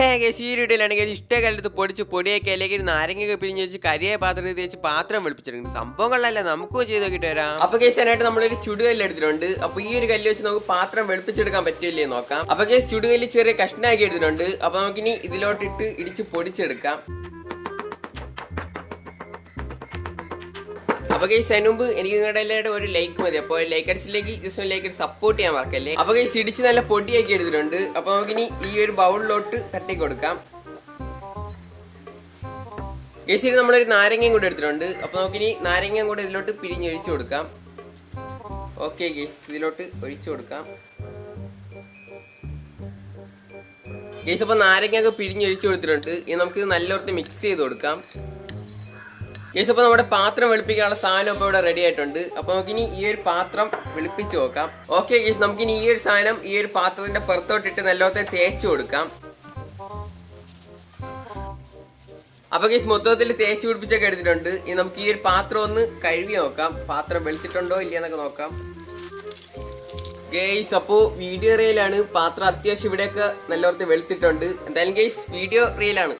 ഹേ guys ഈ വീഡിയോയിലാണെങ്കിൽ ഇഷ്ടകാലത്ത് പൊടിച്ച് പൊടിയൊക്കെ അല്ലെങ്കിൽ നാരങ്ങയൊക്കെ പിരിഞ്ഞ് വെച്ച് കരിയായ പാത്രത്തിൽ തേച്ച് പാത്രം വെളുപ്പിച്ചിട്ടുണ്ട് സംഭവങ്ങളല്ല നമുക്കും ചെയ്ത് നോക്കിയിട്ട് വരാം. അപ്പൊ കേസ് അതിനായിട്ട് നമ്മളൊരു ചുടുകല്ല് എടുത്തിട്ടുണ്ട്. അപ്പൊ ഈ ഒരു കല്ല് വെച്ച് നമുക്ക് പാത്രം വെളുപ്പിച്ചെടുക്കാൻ പറ്റില്ലേ നോക്കാം. അപ്പൊ കേസ് ചുടുകല്ല് ചെറിയ കഷ്ണാക്കി എടുത്തിട്ടുണ്ട്. അപ്പൊ നമുക്കിനി ഇതിലോട്ടിട്ട് ഇടിച്ച് പൊടിച്ചെടുക്കാം. അപ്പൊ ഗൈസ് അതിന് എനിക്ക് നിങ്ങളുടെ എല്ലാവരുടെ ഒരു ലൈക്ക് മതി. അപ്പോൾ ലൈക്ക് അടിച്ചില്ലെങ്കിൽ ജസ്റ്റ് ലൈക്ക് ലൈക്ക് സപ്പോർട്ട് ചെയ്യാൻ മറക്കല്ലേ? അപ്പൊ ഗൈസ് ഇടിച്ച് നല്ല പൊടിയാക്കി എടുത്തിട്ടുണ്ട്. അപ്പൊ നമുക്കിനി ഈ ഒരു ബൗളിലോട്ട് തട്ടി കൊടുക്കാം ഇനി നമ്മളൊരു നാരങ്ങയും കൂടെ എടുത്തിട്ടുണ്ട്. അപ്പൊ നമുക്കിനി നാരങ്ങയും കൂടെ ഇതിലോട്ട് പിരിഞ്ഞൊഴിച്ചു കൊടുക്കാം. ഓക്കെ ഗേസ് ഇതിലോട്ട് ഒഴിച്ചു കൊടുക്കാം. ഗേസ് അപ്പൊ നാരങ്ങയൊക്കെ പിരിഞ്ഞൊഴിച്ചു കൊടുത്തിട്ടുണ്ട്. ഇനി നമുക്ക് നല്ലോർത്ത് മിക്സ് ചെയ്ത് കൊടുക്കാം. ഗേസ് അപ്പോൾ നമ്മുടെ പാത്രം വെളുപ്പിക്കാനുള്ള സാധനം ഇപ്പോൾ ഇവിടെ റെഡി ആയിട്ടുണ്ട്. അപ്പോൾ നമുക്കിനി ഈ ഒരു പാത്രം വെളുപ്പിച്ച് നോക്കാം. ഓക്കെ കേസ് നമുക്കിനി ഈ ഒരു സാധനം ഈ ഒരു പാത്രത്തിന്റെ പുറത്തോട്ടിട്ട് നല്ലോത്തെ തേച്ച് കൊടുക്കാം. അപ്പൊ കേസ് മൊത്തത്തിൽ തേച്ച് പിടിപ്പിച്ചൊക്കെ എടുത്തിട്ടുണ്ട്. ഇനി നമുക്ക് ഈ ഒരു പാത്രം ഒന്ന് കഴുകി നോക്കാം. പാത്രം വെളുത്തിട്ടുണ്ടോ ഇല്ലയെന്നൊക്കെ നോക്കാം. ഗെയ്സ് അപ്പോൾ വീഡിയോ റീലാണ് പാത്രം അത്യാവശ്യം ഇവിടെയൊക്കെ നല്ലോർത്ത് വെളുത്തിട്ടുണ്ട്. എന്തായാലും ഗെയ്സ് വീഡിയോ റീലാണ്